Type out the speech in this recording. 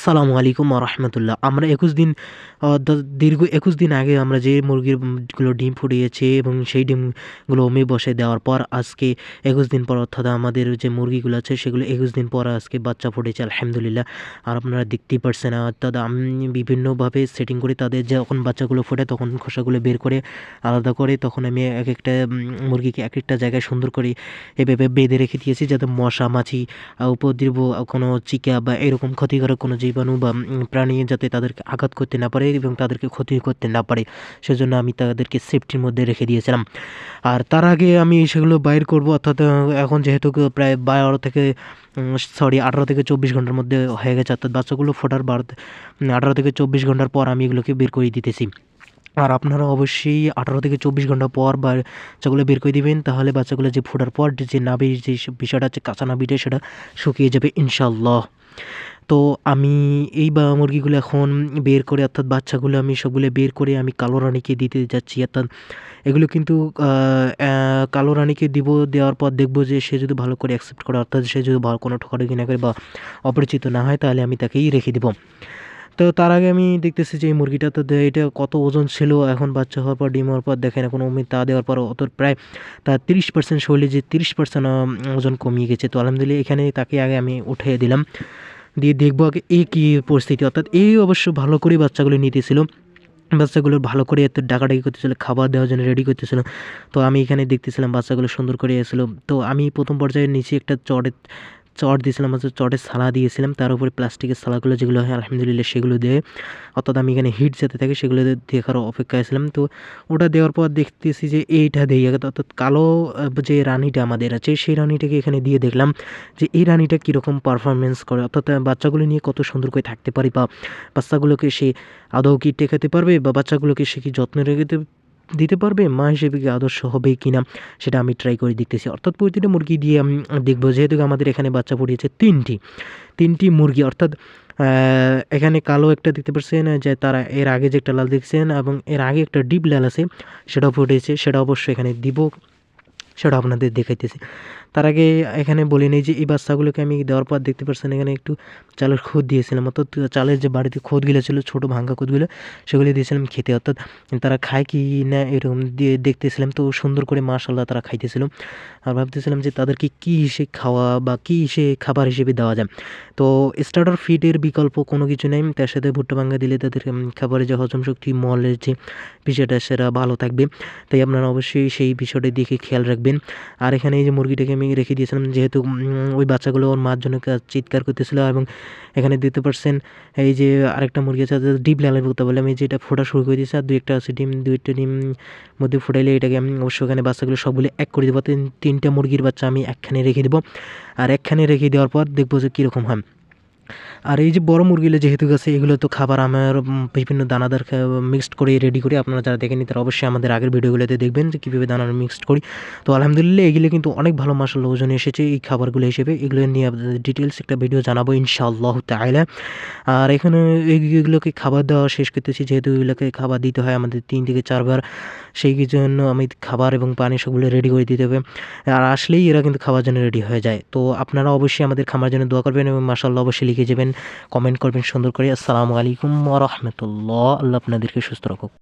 আসসালামু আলাইকুম রহমতুল্লাহ। আমরা একুশ দিন দীর্ঘ একুশ দিন আগে আমরা যে মুরগিরগুলো ডিম ফুটিয়েছি এবং সেই ডিমগুলো ওমে বসে দেওয়ার পর আজকে একুশ দিন পর অর্থাৎ আমাদের যে মুরগিগুলো আছে সেগুলো একুশ দিন পর আজকে বাচ্চা ফুটেছে, আলহামদুলিল্লাহ। আর আপনারা দেখতেই পারছেন, অর্থাৎ আমি বিভিন্নভাবে সেটিং করে তাদের যখন বাচ্চাগুলো ফোটে তখন খোসাগুলো বের করে আলাদা করে তখন আমি এক একটা মুরগিকে এক একটা জায়গায় সুন্দর করে এভাবে বেঁধে রেখে দিয়েছি যাতে মশা, মাছি উপদ্রব, কোনো চিকা বা এরকম ক্ষতিকারক কোনো জীবাণু বা প্রাণী যাতে তাদেরকে আঘাত করতে না পারে এবং তাদেরকে ক্ষতি করতে না পারে, সেজন্য আমি তাদেরকে সেফটির মধ্যে রেখে দিয়েছিলাম। আর তার আগে আমি সেগুলো বাইর করব, অর্থাৎ এখন যেহেতু প্রায় বারো থেকে সরি আঠারো থেকে চব্বিশ ঘণ্টার মধ্যে হয়ে গেছে, অর্থাৎ বাচ্চাগুলো ফোটার বার আঠারো থেকে চব্বিশ ঘণ্টার পর আমি এগুলোকে বের করে দিতেছি। আর আপনারা অবশ্যই আঠারো থেকে চব্বিশ ঘণ্টা পর বাচ্চাগুলো বের করে দিবেন, তাহলে বাচ্চাগুলো যে ফোটার পর যে নাভির যে বিষয়টা আছে কাঁচা নাবিটা, সেটা শুকিয়ে যাবে ইনশাল্লাহ তো আমি এই বা মুরগিগুলো এখন বের করে, অর্থাৎ বাচ্চাগুলো আমি সবগুলো বের করে আমি কালো রানীকে দিতে যাচ্ছি, অর্থাৎ এগুলো কিন্তু কালো রানীকে দিব, দেওয়ার পর দেখব যে সে যদি ভালো করে অ্যাকসেপ্ট করে, অর্থাৎ সে যদি ভালো কোনো ঠকাঠকি না করে বা অপরিচিত না হয়, তাহলে আমি তাকেই রেখে দেবো। তো তার আগে আমি দেখতেছি যে এই মুরগিটা তো এটা কত ওজন ছিল, এখন বাচ্চা হওয়ার পর, ডিম হওয়ার পর, দেখেন এখন আমি তা দেওয়ার পর অত প্রায় তার তিরিশ পার্সেন্ট শরীরে যে তিরিশ পার্সেন্ট ওজন কমিয়ে গেছে। তো আলহামদুলিল্লাহ এখানে তাকে আগে আমি উঠিয়ে দিলাম। দিয়ে দেখব আগে এই কী পরিস্থিতি। অর্থাৎ এই অবশ্য ভালো করে বাচ্চাগুলো নিতেছিল। বাচ্চাগুলো ভালো করে এত ডাকাডাকি করতেছিল, খাবার দেওয়ার জন্য রেডি করতেছিল। তো আমি এখানে দেখতেছিলাম বাচ্চাগুলো সুন্দর করে এসেছিল। তো আমি প্রথম পর্যায়ে নিচে একটা চড়ে চট দিয়েছিলাম অর্থাৎ চটের সালা দিয়েছিলাম। তার উপরে প্লাস্টিকের সালাগুলো যেগুলো হয়, আলহামদুলিল্লাহ সেগুলো দিয়ে, অর্থাৎ আমি এখানে হিট যেতে থাকে সেগুলো দিয়ে দেখার অপেক্ষায় ছিলাম তো ওটা দেওয়ার পর দেখতেছি যে এইটা দেই অর্থাৎ কালো যে রানিটা আমাদের আছে, সেই রানিটাকে এখানে দিয়ে দেখলাম যে এই রানিটা কীরকম পারফরমেন্স করে। অর্থাৎ বাচ্চাগুলো নিয়ে কত সুন্দর করে থাকতে পারি বা বাচ্চাগুলোকে সে আদৌ কি টেকাতে পারবে বা বাচ্চাগুলোকে সে কি যত্ন রেখে দিতে পারবে? মা হিসেবে কি আদর্শ হবে কি না, সেটা আমি ট্রাই করে দেখতেছি। অর্থাৎ প্রতিটা মুরগি দিয়ে আমি দেখব। যেহেতু আমাদের এখানে বাচ্চা পড়িয়েছে তিনটি তিনটি মুরগি। অর্থাৎ এখানে কালো একটা দেখতে পাচ্ছেন, যে তারা এর আগে যে একটা লাল দেখছেন এবং এর আগে একটা ডিপ লাল আছে, সেটাও ফুটেছে, সেটা অবশ্যই এখানে দিব, সেটা আপনাদের দেখাইতেছি। তার আগে এখানে বলে নেই যে এই বাচ্চাগুলোকে আমি দেওয়ার পর দেখতে পাচ্ছেন এখানে একটু চালের খোদ দিয়েছিলাম। অর্থাৎ চালের যে বাড়িতে খোদগুলো ছিল, ছোটো ভাঙ্গা খোদগুলো, সেগুলো দিয়েছিলাম খেতে। অর্থাৎ তারা খায় কি না এরকম দিয়ে দেখতেছিলাম। তো সুন্দর করে মাশাল্লাহ তারা খাইতেছিল। আর ভাবতেছিলাম যে তাদেরকে কী হিসে খাওয়া বা কী হিসে খাবার হিসেবে দেওয়া যায়। তো স্টার্টার ফিডের বিকল্প কোনো কিছু নেই। তার সাথে ভুট্টা ভাঙ্গা দিলে তাদের খাবারের যে হজম শক্তি, মলের যে বিষয়টা সেটা ভালো থাকবে। তাই আপনারা অবশ্যই সেই বিষয়টা দিকে খেয়াল রাখবেন। আর এখানে এই যে মুরগিটাকে আমি রেখে দিয়েছিলাম যেহেতু ওই বাচ্চাগুলো ওর মার জন্য চিৎকার করতেছিল এবং এখানে দিতে পারছেন, এই যে আরেকটা মুরগি আছে ডিপ লালের কথা বলে। আমি যেটা ফোটা শুরু করে দিয়েছি, আর দুই একটা আছে ডিম, দুইটা ডিম মধ্যে ফুটাইলে এটাকে আমি অবশ্যই এখানে বাচ্চাগুলো সবগুলো এক করে দেবো। তিনটা মুরগির বাচ্চা আমি একখানে রেখে দেবো। আর একখানে রেখে দেওয়ার পর দেখব যে কীরকম হয়। আর এই যে বড় মুরগিগুলো যেহেতু গেছে এগুলো তো খাবার আমার বিভিন্ন দানাদার মিক্সড করে রেডি করি আপনারা যারা দেখেনি তারা অবশ্যই আমাদের আগের ভিডিওগুলোতে দেখবেন যে কীভাবে দানা মিক্সড করি। তো আলহামদুলিল্লাহ এগুলো কিন্তু অনেক ভালো মাসাল ওজন এসেছে এই খাবারগুলো হিসেবে। এগুলো নিয়ে আপনাদের ডিটেলস একটা ভিডিও জানাব ইনশাআল্লাহ তাইলে আর এখানে এইগুলোকে খাবার দেওয়া শেষ করতেছি, যেহেতু এগুলোকে খাবার দিতে হয় আমাদের তিন থেকে চারবার, সেই জন্য আমি খাবার এবং পানি সবগুলো রেডি করে দিতে হবে। আর আসলেই এরা কিন্তু খাবার জন্য রেডি হয়ে যায়। তো আপনারা অবশ্যই আমাদের খামার জন্য দোয়া করবেন এবং মাসাল্লাহ অবশ্যই লিখে যাবেন কমেন্ট করবেন সুন্দর করে। আসসালামু আলাইকুম রহমতুল্লাহ। আল্লাহ আপনাদেরকে সুস্থ রাখুক।